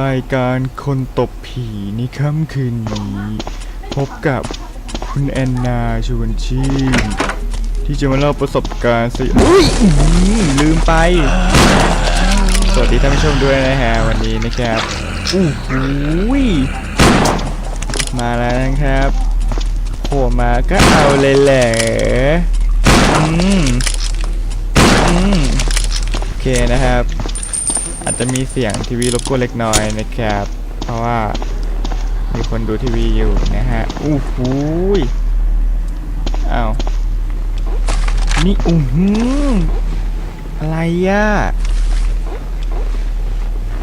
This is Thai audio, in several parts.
รายการคนตบผีในค่ำคืนนี้ พบกับคุณแอนนาชวนชื่นที่จะมาเล่าประสบการณ์สิอุ้ยลืมไป สวัสดีท่านผู้ชมด้วยนะฮะวันนี้นะครับอู้หูยมาแล้วนะครับโผล่มาก็เอาเลยแหละอืมอืมโอเคนะครับ อาจจะมีเสียงทีวีรบกวนเล็กน้อยนะครับ เพราะว่ามีคนดูทีวีอยู่นะฮะอู้หูยอ้าวนี่อู้หูอะไรอะ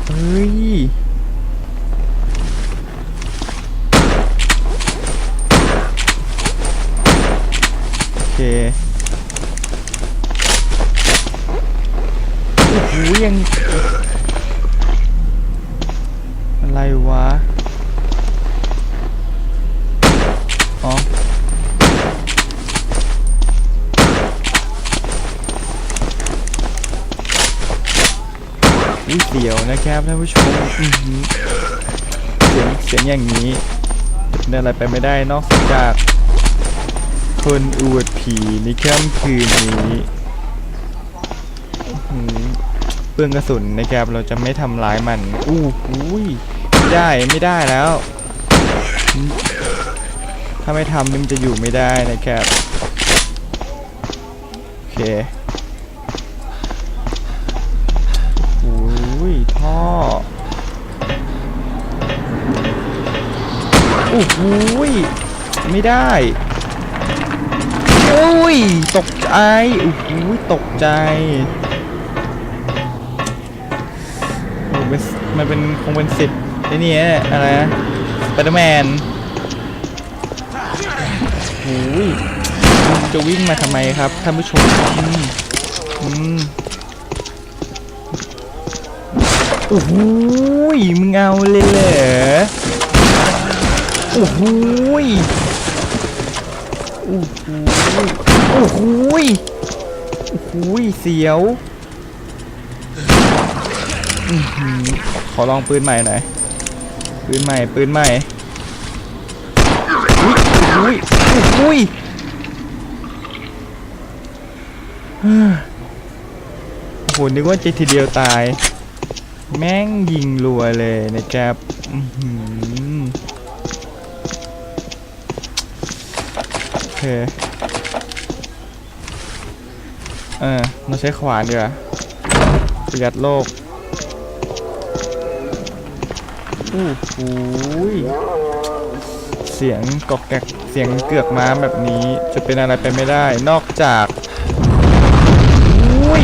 เฮ้ยโอเคโอ้โหยัง ครับท่านผู้ชมอื้อหือเสียงเสียงอย่างนี้จะเป็นอะไรไปไม่ได้นอกจากคนอวดผีในค่ำคืนนี้อื้อหือเปลืองกระสุนนะครับเราจะไม่ทำร้ายมันอู้หูยไม่ได้ไม่ได้แล้วถ้าไม่ทำนี่มันจะอยู่ไม่ได้นะครับโอเค โอ้ยไม่ได้โอ้ยตกใจโอ้ยตกใจโอ้เป็นมันเป็นคงเป็นสิทธิ์ไอ้นี่อะไรนะสไปเดอร์แมนโอ้ยจะวิ่งมาทำไมครับท่านผู้ชมอืมโอ้โหยมึงเอาเลยเหรอ โอ้โหโอ้โหโอ้โหโอ้โหเสียวขอลองปืนใหม่หน่อย ปืนใหม่ ปืนใหม่อุ้ยโอ้โหโอ้โหยเฮ้อโอ้โหนึกว่าจะทีเดียวตาย แม่งยิงรัวเลยนะครับ เคเออเราใช้ขวานดีกว่าประหยัดโลกอู้หูยเสียงกอกแกกเสียงเกือกม้าแบบนี้จะเป็นอะไรไปไม่ได้นอกจากอุ้ย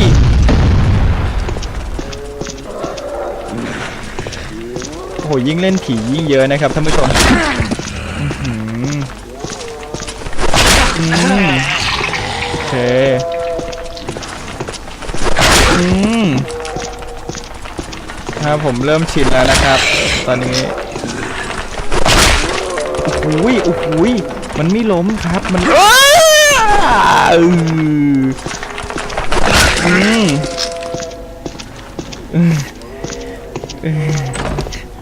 โอ้โหยิ่งเล่นผียิ่งเยอะนะครับท่านผู้ชม ครับผมเริ่มชินแล้วนะครับ ตอนนี้โอ้โหยโอ้โหยมันไม่ล้มครับมันอ้าอืออืมอืมอืม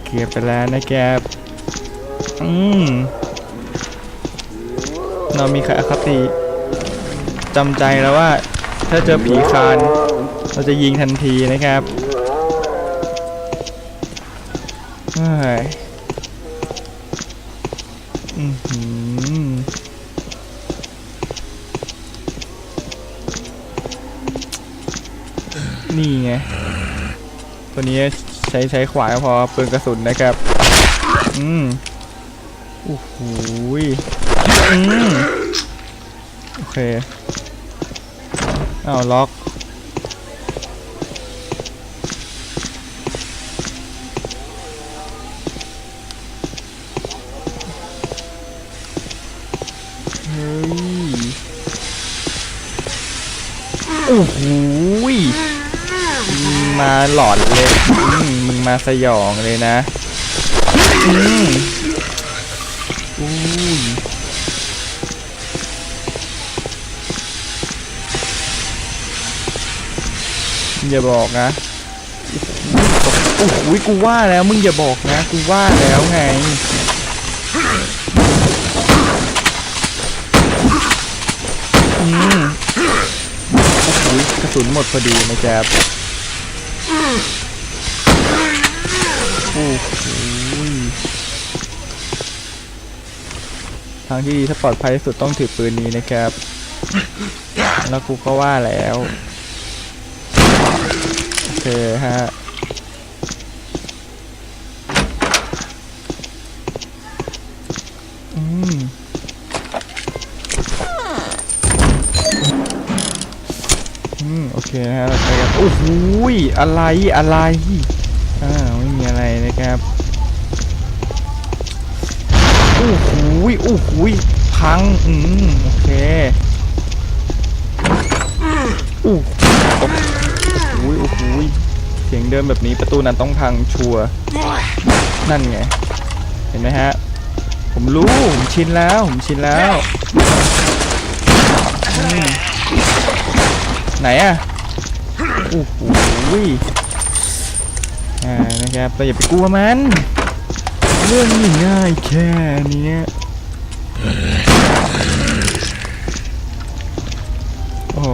เกียบไปแล้วนะครับอืมเรามีคติจำใจแล้วว่า ถ้าเจอผีคานเราจะยิงทันทีนะครับ อือหือนี่ไง ตัวนี้ใช้ใช้ขวานพอปืนกระสุนนะครับ อืมโอ้โหอืมโอเค อ้าวล็อก โอ้โหยมาหลอนเลยมึงมาสยองเลยนะอืมอุ้ยอย่าบอกนะโอ้โหกูว่าแล้วมึงอย่าบอกนะ กูว่าแล้วไง อืมโอ้โหกระ สุนหมดพอดีนะจ๊บโอ้โหทางที่ดีถ้าปลอดภัยที่สุดต้องถือปืนนี้นะครับ แล้วกูก็ว่าแล้ว โอเคฮะอืม เคนะเราไปกันโอ้โหอะไรอะไรอ่าไม่มีอะไรนะครับโอ้โหโอ้โหพังอืมโอเคโอ้โหโอ้โหเสียงเดินแบบนี้ประตูนั้นต้องพังชัวนั่นไงเห็นไหมฮะผมรู้ผมชินแล้วผมชินแล้วไหนอะ โอ้โหอ่านะครับเราอย่าไปกลัวมัน เรื่องง่ายแค่เนี้ยโอ้โห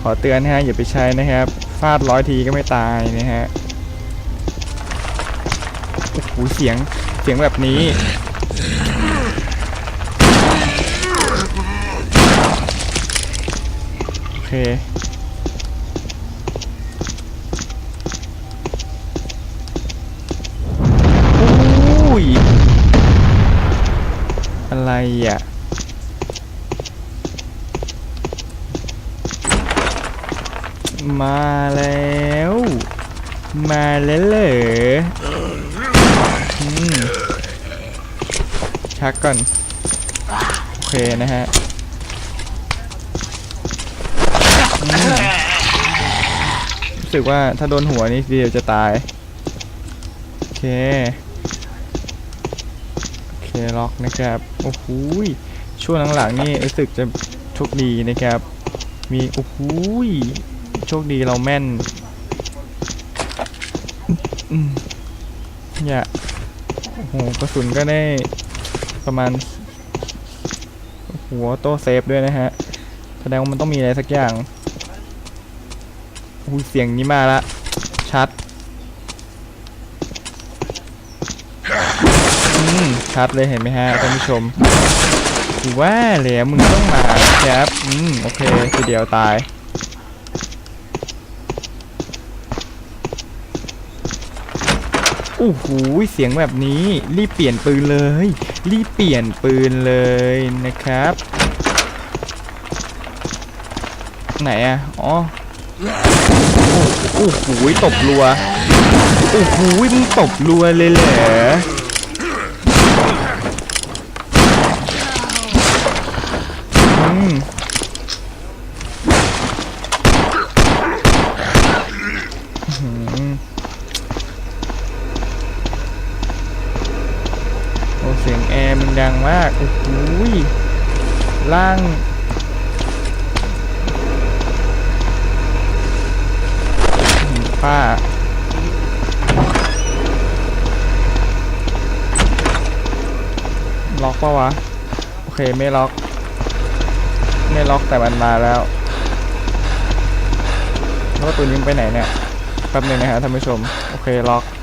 ขอเตือนนะฮะอย่าไปใช้นะครับฟาดร้อยทีก็ไม่ตายนะฮะโอ้โหเสียงเสียงแบบนี้โอเค อะไรอะมาแล้ว มาแล้วเหรอชักก่อน โอเคนะฮะรู้สึกว่าถ้าโดนหัวนี่เดียวจะตาย โอเค ล็อกนะครับโอ้โหช่วงหลังๆนี่รู้สึกจะโชคดีนะครับ มีโอ้โหโชคดีเราแม่นอย่าโอ้โหกระสุนก็ได้ประมาณ หัวโตเซฟด้วยนะฮะ แสดงว่ามันต้องมีอะไรสักอย่างอุ้ยเสียงนี้มาละ ชัด อืม ชัดเลยเห็นไหมฮะท่านผู้ชมกูว่าแล้วมึงต้องมาครับอืมโอเคทีเดียวตายโอ้โหเสียงแบบนี้ รีบเปลี่ยนปืนเลย รีบเปลี่ยนปืนเลยนะครับ ไหนอะอ๋อโอ้โหตบรัวโอ้โหมึงตบรัวเลยเหรอ ล่าง ป้าล็อกปะวะ โอเค ไม่ล็อก ไม่ล็อกแต่มันมาแล้วแล้วตัวนี้ไปไหนเนี่ยแป๊บนึงนะฮะท่านผู้ชม โอเค ล็อก เ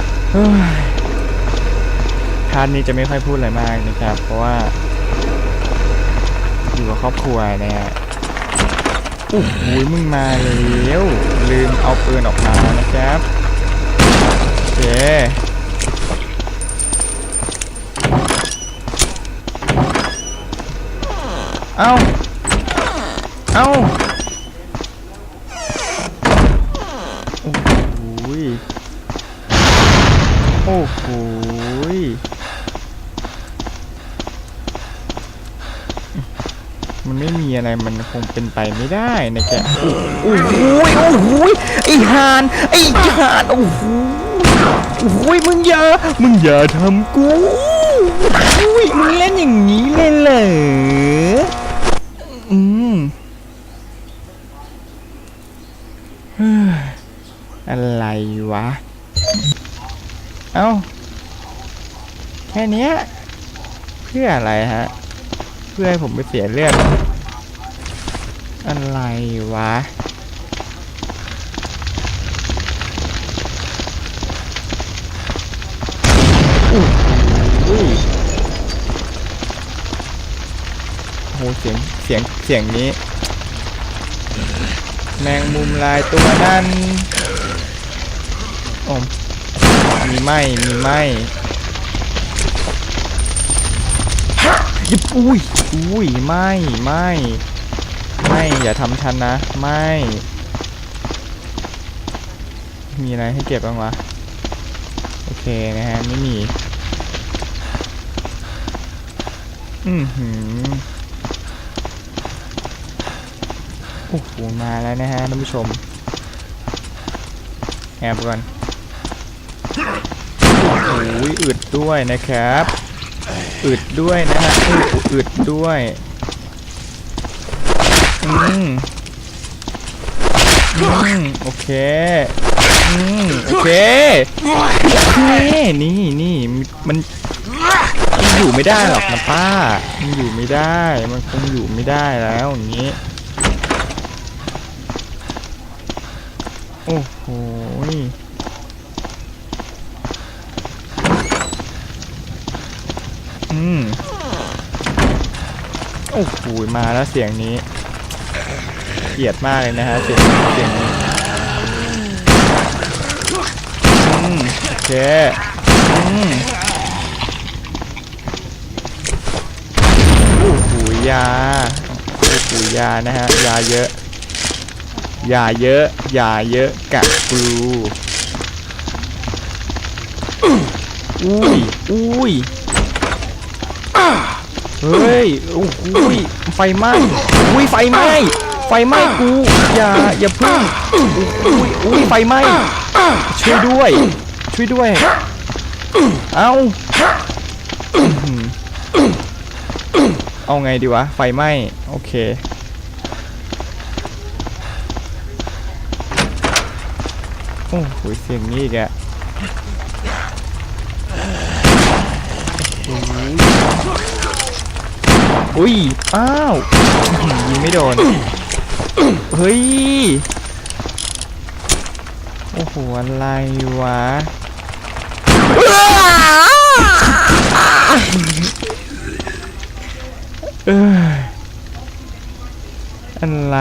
ฮ้ย พาร์ทนี้จะไม่ค่อยพูดอะไรมากนะครับ เพราะว่า อยู่กับครอบครัวนะฮะโอ้โหมึงมาแล้วลืมเอาปืนออกมานะครับโอเคเอ้า มันไม่มีอะไรมันคงเป็นไปไม่ได้ในะแกโอ้โหโอ้โหไอ้ฮานไอหานโอ้โหโอ้โหมึงอย่ามึงอย่าทำกูอุ้ยมึงเล่นอย่างนี้เลยเหรออืมอะไรวะ เอ้า แค่นี้เพื่ออะไรฮะ พื่อให้ผมไปเสียเลือดเหรออะไรวะอุ้ยโอ้โหเสียงเสียงเสียงนี้ แมงมุมลายตัวนั้นโอ้มมีไหมมีไหม ยิบอุ้ยอุ้ยไม่ไม่ไม่อย่าทำฉันนะ ไม่ มีอะไรให้เก็บบ้างวะ โอเคนะฮะไม่มี อือหือโอ้โหมาแล้วนะฮะท่านผู้ชมแอบก่อนโอ้โหอึดด้วยนะครับ อึดด้วยนะฮะอ้โหอึดด้วยอืมอืมโอเคอืมโอเคโอเคนี่นี่มันมันอยู่ไม่ได้หรอกนะป้า มันอยู่ไม่ได้ มันคงอยู่ไม่ได้แล้วอย่างนี้ โอ้โหยอืม โอ้โหมาแล้วเสียงนี้เกลียดมากเลยนะฮะเสียงเสียงนี้โอเคโอ้โหยาโอ้โหยานะฮะยาเยอะยาเยอะยาเยอะกักกลูอุ้ยอุ้ย เฮ้ยโอ้โหยไฟไหม้อุ้ยไฟไหม้ไฟไหม้กูอย่าอย่าพึ่งอุ้ยอุ้ยไฟไหม้ช่วยด้วย ช่วยด้วย เอาเอาไงดีวะ ไฟไหม้โอเคโอ้โหเสียงนี้อีก อุ้ย อ้าวยิงไม่โดน เฮ้ย โอ้โห อะไรวะเอ้ยอะไร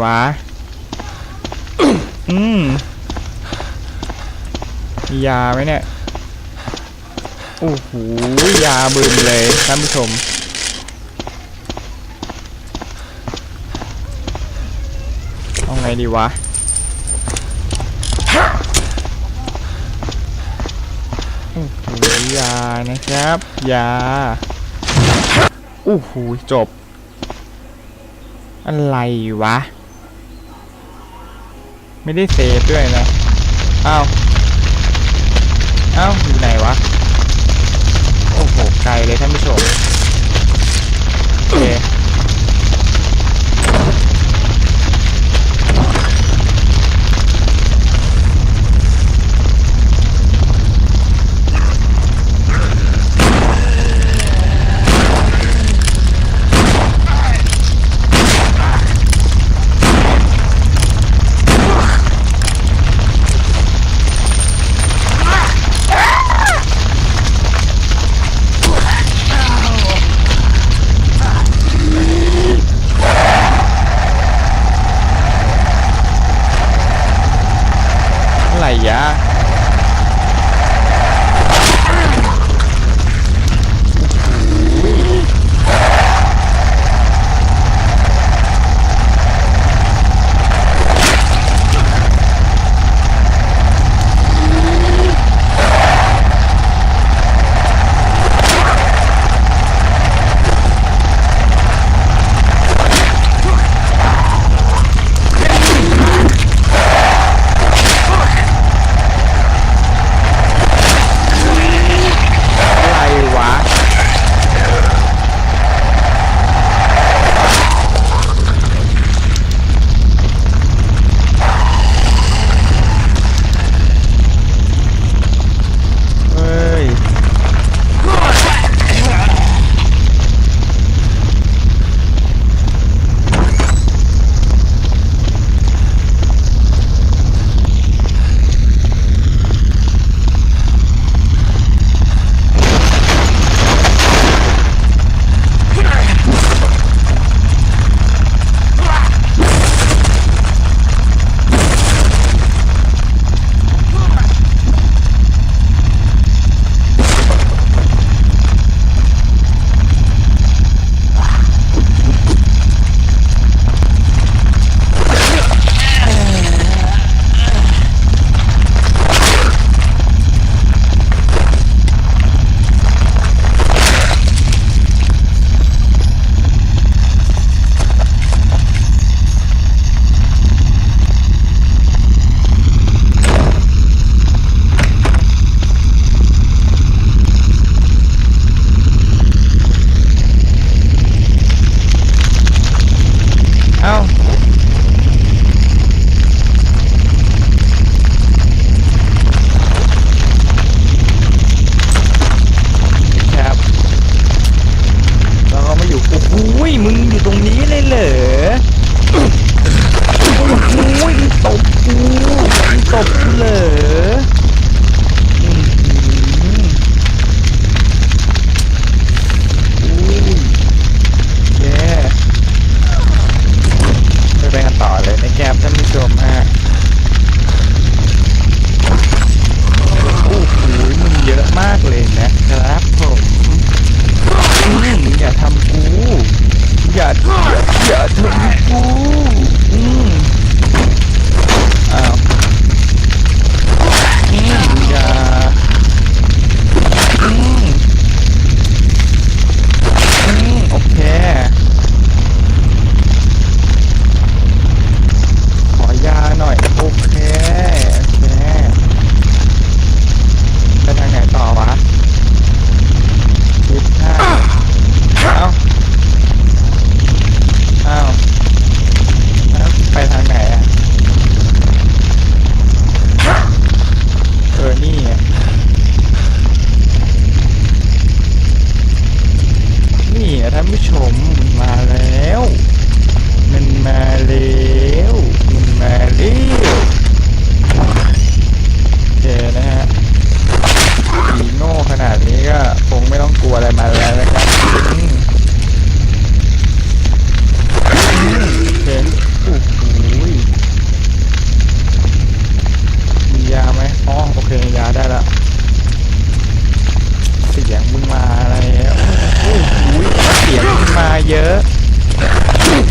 วะ อืมยาไหมเนี่ย โอ้โห ยาบึมเลยท่านผู้ชม เอาไงดีวะ โอ้โหยานะครับ ยาโอ้โหจบ อะไรวะ ไม่ได้เซฟด้วยนะ อ้าว อ้าว อยู่ไหนวะ โอ้โห ไกลเลยท่านผู้ชมโอเค ท่านผู้ชมมันมาแล้ว มันมาแล้วมันมาแล้วโอเคนะฮะผีโง่ขนาดนี้ก็คงไม่ต้องกลัวอะไรมาแล้วนะครับอืมอืมโอ้โหมียาไหมอ๋อโอเคยาได้ละ สียงมึงมาอะไรอะโอ้โหเสียงมึงมาเยอะ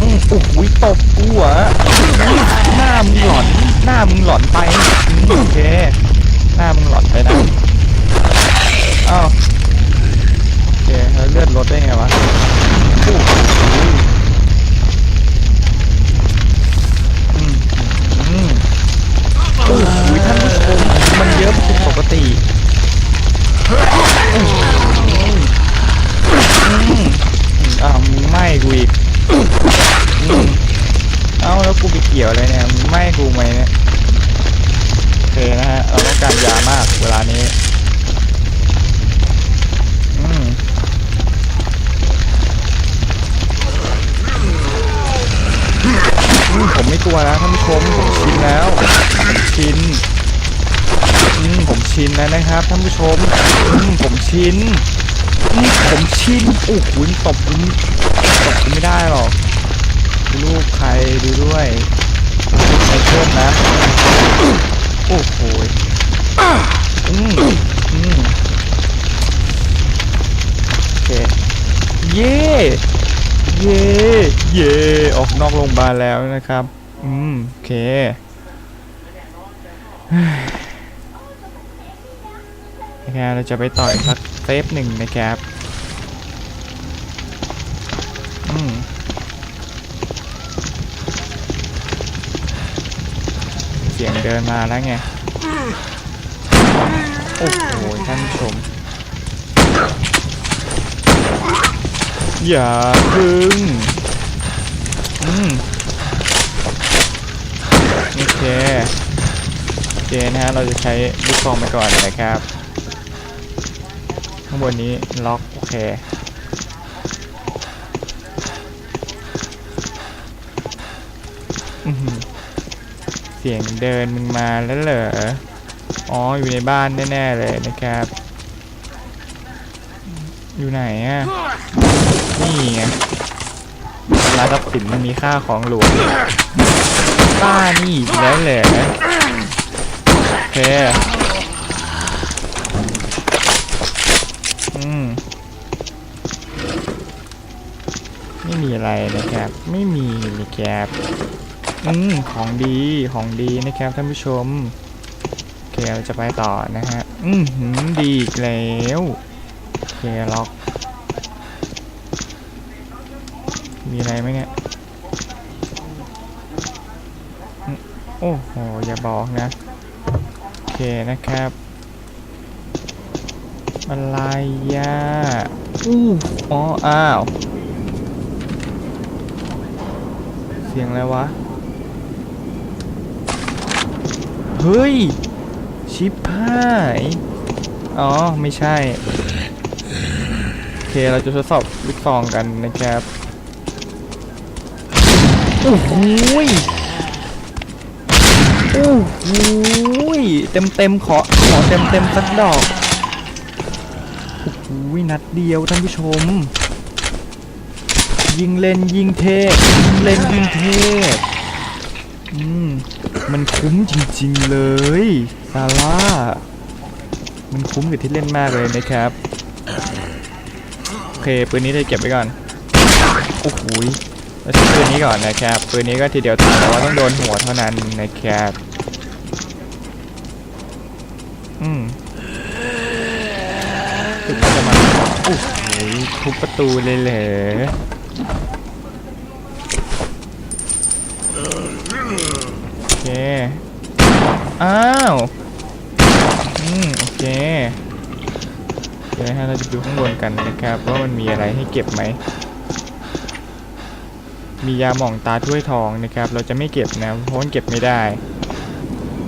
อืมโอ้โหตบกูเหรอหน้ามึงหลอน หน้ามึงหลอนไปโอเคหน้ามึงหลอนไปนะอ้าวโอเคแล้วเลือดลดได้ไงวะอ้โหอืมอืม นะครับท่านผู้ชมผมชินนี่ผมชินโอ้โหตบผมตบไม่ได้หรอกดูลูกใครดูด้วยไอ้เพื่อนนะ โอ้โหอืมอืมโอเค เย่เย่เย่ออกนอกโรงพยาบาลแล้วนะครับ อืม โอเค นะครับเราจะไปต่อยสักเซฟหนึ่งนะครับ อืมเสียงเดินมาแล้วไง โอ้โห ท่านชม อย่าพึ่ง อืมโอเคโอเคนะฮะ เราจะใช้ลูกซองไปก่อนนะครับางบนนี้ล็อกโอเคเสียงเดินมึงมาแล้วเหรอ อ๋ออยู่ในบ้านแน่ๆเลยนะครับ อยู่ไหนอะ นี่ไงร้านทรัพย์สินมันมีค่าของหลวงป้านี่แล้วเหรอโอเค ไม่มีอะไรนะครับ ไม่มีนะครับอืมของดีของดีนะครับท่านผู้ชมโอเคเราจะไปต่อนะฮะอืมดีอีกแล้วโอเคล็อกมีอะไรไหมเนี่ยโอ้โหอย่าบอกนะโอเคนะครับอะไรย่ะอู้อ๋ออ้าว เสียงอะไรวะ เฮ้ย ชิปหาย อ๋อ ไม่ใช่ โอเค เราจะทดสอบลูกซองกันนะครับโอ้โหยโอ้โหยเต็มเต็มขอ ขอเต็มเต็มสักดอก โอ้โหยนัดเดียวท่านผู้ชม ยิงเล่นยิงเทพยิงเล่นยิงเทพอืมมันคุ้มจริงๆเลยซาร่ามันคุ้มกับที่เล่นมากเลยนะครับโอเคปืนนี้เลยเก็บไว้ก่อนโอ้โหยเราใช้ปืนนี้ก่อนนะครับปืนนี้ก็ทีเดียวตายแต่ว่าต้องโดนหัวเท่านั้นนะครับอืมถึงจะมาโอ้โหทุบประตูเลยเหรอ โอเค อ้าว อืม โอเคเดี๋ยวนะฮะเราจะดูข้างบนกันนะครับ ว่ามันมีอะไรให้เก็บไหม มียาหม่องตาถ้วยทองนะครับ เราจะไม่เก็บนะเพราะมันเก็บไม่ได้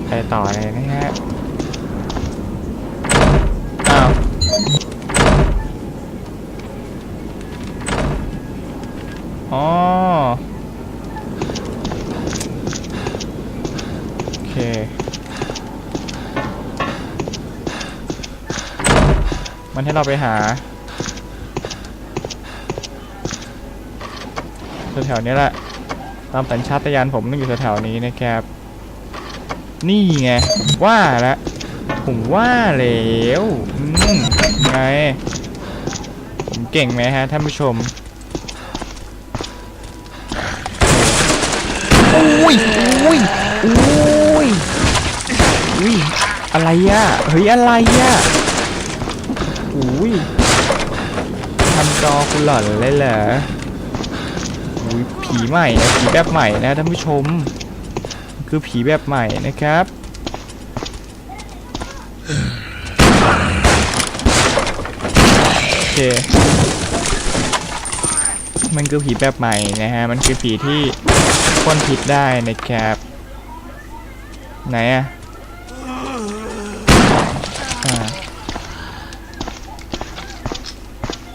ไปต่อเลยนะฮะ อ้าว โอ๋อ โอเค มัน ให้เราไปหาแถวๆนี้แหละ ตามสัญชาตญาณผมต้องอยู่แถวๆนี้นะครับ นี่ไง ว่าแล้วผมว่าแล้วไง ผมเก่งไหมฮะท่านผู้ชม อุ้ยอุ้ยอุ้ยอุ้ยอะไรอะเฮ้ย อะไรอะ อุ้ยทำจอคุณหล่อนเลยเหรออุ้ยผีใหม่นะผีแบบใหม่นะท่านผู้ชม คือผีแบบใหม่นะครับโอเคมันคือผีแบบใหม่นะฮะ มันคือผีที่พ่นพิษได้นะครับ ไหนอะอ่า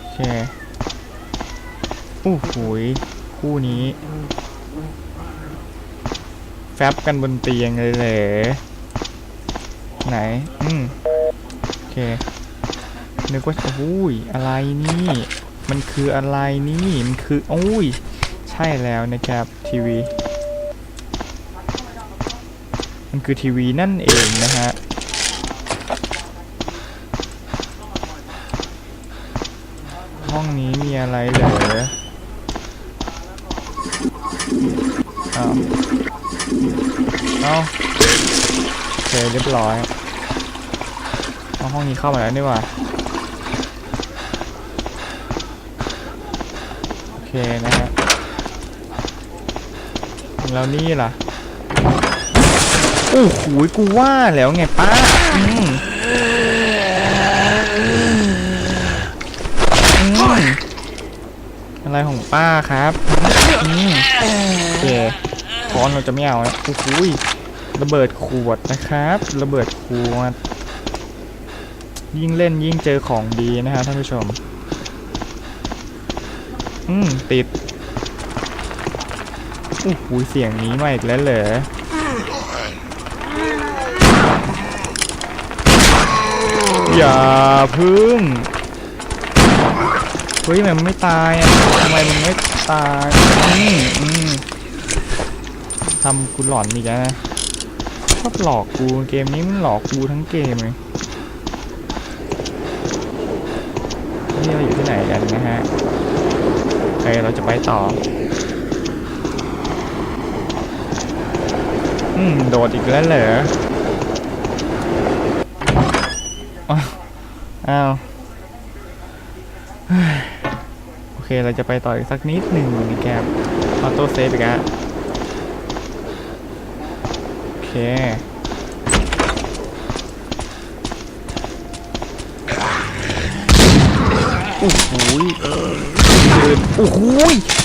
โอ เคโอ้โหยคู่นี้ แฟบกันบนเตียงเลยเหรอไหน อืมโอเค นึกว่าโอ้ย อะไรนี่ มันคืออะไรนี่ มันคือโอ้ย ใช่แล้วนะครับ ทีวี มันคือทีวีนั่นเองนะฮะ อะไรเหรอเอาเอาโอเคเรียบร้อยเอาห้องนี้เข้ามาแล้วนี่ว่าโอเคนะฮะแล้วนี่ล่ะโอ้โหกูว่าแล้วไงป้าอืม อะไรของป้าครับอืมโอเคค้อนเราจะไม่เอานะโอ้โหระเบิดขวดนะครับ ระเบิดขวด ยิ่งเล่นยิ่งเจอของดีนะฮะท่านผู้ชม อืม ติดโอ้โหเสียงนี้มาอีกแล้วเหรออย่าพึ่ง เฮ้ยมันไม่ตายอะทำไมมันไม่ตายอืมอืมทำกูหลอนอีกแล้วนะชอบหลอกกูเกมนี้มันหลอกกูทั้งเกมเลยนี่เราอยู่ที่ไหนกันนะฮะโอเคเราจะไปต่อ อืม โดดอีกแล้วเหรอ อ้าว เค เราจะไปต่ออีกสักนิดหนึ่งนะครับออโต้เซฟอีกแล้วโอเคโอ้โหเดินโอ้โห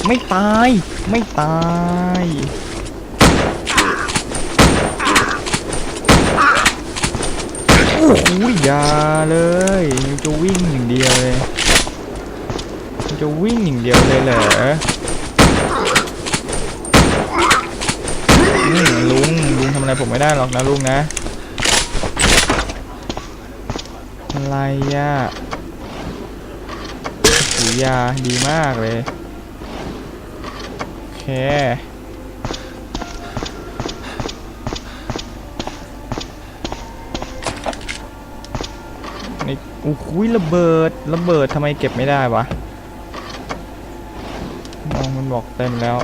ไม่ตาย ไม่ตายโอ้โหอย่าเลยจะวิ่งอย่างเดียวเลย จะวิ่งอย่างเดียวเลยเหรอลุงลุงทำอะไรผมไม่ได้หรอกนะลุงนะ อะไรอะหูยาดีมากเลย โอเคนี่โอ้โหระเบิด ระเบิดทำไมเก็บไม่ได้วะ มันบอกเต็มแล้ว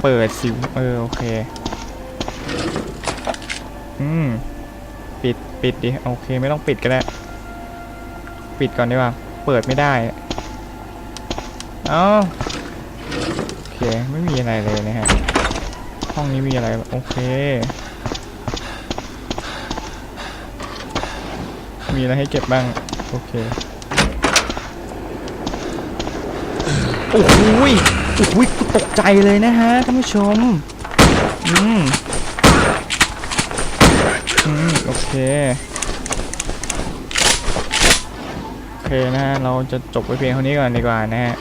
เปิดสิวเออโอเค อืม ปิดปิดดิ โอเค ไม่ต้องปิดก็ได้ ปิดก่อนดีกว่า เปิดไม่ได้ เอ้าโอเค ไม่มีอะไรเลยนะฮะ ห้องนี้มีอะไร โอเค มีอะไรให้เก็บบ้าง โอเค โอ้โหยโอ้โหยกูตกใจเลยนะฮะท่านผู้ชม อืม อืม โอเค โอเคเคนะฮะ เราจะจบไปเพียงเท่านี้ก่อนดีกว่านะฮะ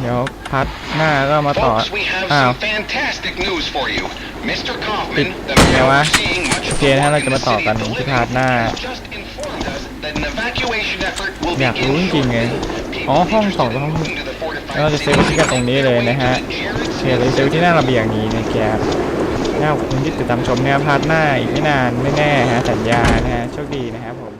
เดี๋ยวพัดหน้าก็มาต่อ Folks, we have อ้าว some fantastic news for you. Mr. Kaufman, the ไง man วะ overseeing much โอ of เค the นะฮะ work เรา in จะ the มาต่อ city กัน of ที่ Living พาร์ทหน้า has just informed us that an evacuation effort will อยาก begin รู้จริงๆไง shortly. อ๋อห้องสองห้องเราจะเซลที่กันตรงนี้เลยนะฮะเค Jared เลยเซลที่หน้าระเบียงนี้นะแกน่าขอบคุณที่ติดตามชมนะครับพาร์ทหน้าอีกไม่นานไม่แน่ฮะสัญญานะฮะโชคดีนะครับผม